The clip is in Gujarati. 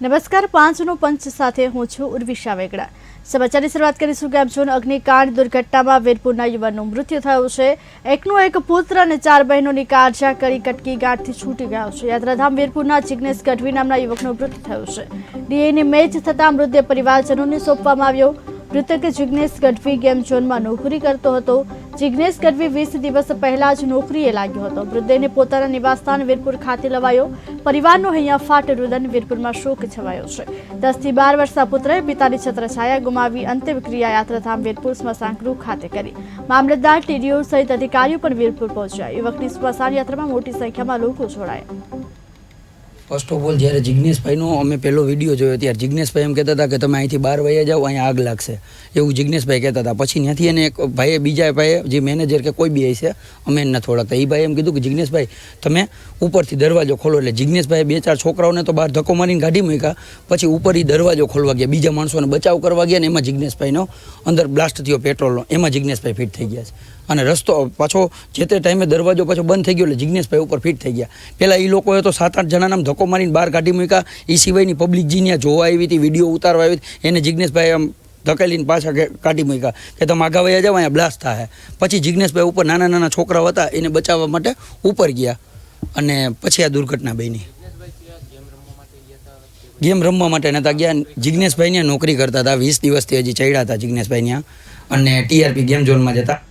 નમસ્કાર, પાંચનો પંચ સાથે હું છું ઉર્વિશા વેગડા. સમાચારની શરૂઆત કરીશું કે ઝોન અગ્નિકાંડ દુર્ઘટનામાં વીરપુરના યુવાનનું મૃત્યુ થયું છે. એકનો એક પુત્ર અને ચાર બહેનોની કાળજા કરી કટકી ગાંઠથી છૂટી ગયો છે. યાત્રાધામ વીરપુરના જિગ્નેશ ગઢવી નામના યુવકનું મૃત્યુ થયું છે. ડીએની મેચ થતાં મૃતદેહ પરિવારજનોને સોંપવામાં આવ્યો. મૃતક જિગ્નેશ ગઢવી ગેમ ઝોનમાં નોકરી કરતો હતો. જિગ્નેશ ગઢવી વીસ દિવસ પહેલા જ નોકરીએ લાગ્યો હતો. મૃતદેહને પોતાના નિવાસસ્થાન વીરપુર ખાતે લવાયો. પરિવારનો અહીંયા ફાટ રુદન વીરપુરમાં શોક છવાયો છે. દસથી બાર વર્ષના પુત્રએ પિતાની છત્રછાયા ગુમાવી અંતિમ ક્રિયા યાત્રાધામ વીરપુર સ્મશાનગૃહ ખાતે કરી. મામલતદાર ટીડીઓ સહિત અધિકારીઓ પણ વીરપુર પહોંચ્યા. યુવકની સ્મશાન યાત્રામાં મોટી સંખ્યામાં લોકો જોડાયા. ફર્સ્ટ ઓફ ઓલ જ્યારે જિજ્ઞેશભાઈનો અમે પહેલો વીડિયો જોયો ત્યારે જિજ્ઞેશભાઈ એમ કહેતા હતા કે તમે અહીંથી બહાર વયા જાઓ, અહીંયા આગ લાગશે. એવું જિજ્ઞેશભાઈ કહેતા હતા. પછી ત્યાંથી એને એક ભાઈએ, બીજા ભાઈએ, જે મેનેજર કે કોઈ બી હશે, અમે એને નથી ઓળખતા એ ભાઈ એમ કીધું કે જિજ્ઞેશભાઈ તમે ઉપરથી દરવાજો ખોલો એટલે જિજ્ઞેશભાઈ બે ચાર છોકરાઓને તો બહાર ધક્કો મારીને કાઢી મૂક્યા. પછી ઉપર એ દરવાજો ખોલવા ગયા. બીજા માણસોને બચાવ કરવા ગયા ને એમાં જિજ્ઞેશભાઈનો અંદર બ્લાસ્ટ થયો પેટ્રોલનો એમાં જિજ્ઞેશભાઈ ફિટ થઈ ગયા છે. અને રસ્તો પાછો જે તે ટાઈમે દરવાજો પાછો બંધ થઈ ગયો એટલે જિજ્ઞેશભાઈ ઉપર ફિટ થઈ ગયા. પહેલાં એ લોકોએ તો સાત આઠ જણાના આમ ધક્કો મારીને બહાર કાઢી મૂક્યા. એ સિવાયની પબ્લિક જે જોવા આવી હતી, વીડિયો ઉતારવા આવી હતી, એને જિજ્ઞેશભાઈ આમ ધકેલીને પાછા કાઢી મૂક્યા કે તમે આગા વયા જાવ અહીંયા બ્લાસ્ટ થાય. પછી જિજ્ઞેશભાઈ ઉપર નાના નાના છોકરાઓ હતા, એને બચાવવા માટે ઉપર ગયા. અને પછી આ દુર્ઘટના બની. ગેમ રમવા માટે નતા ગયા. જિજ્ઞેશભાઈ ને નોકરી કરતા હતા, વીસ દિવસથી હજી ચડ્યા હતા જિજ્ઞેશભાઈ ત્યાં અને ટીઆરપી ગેમ ઝોનમાં જતા.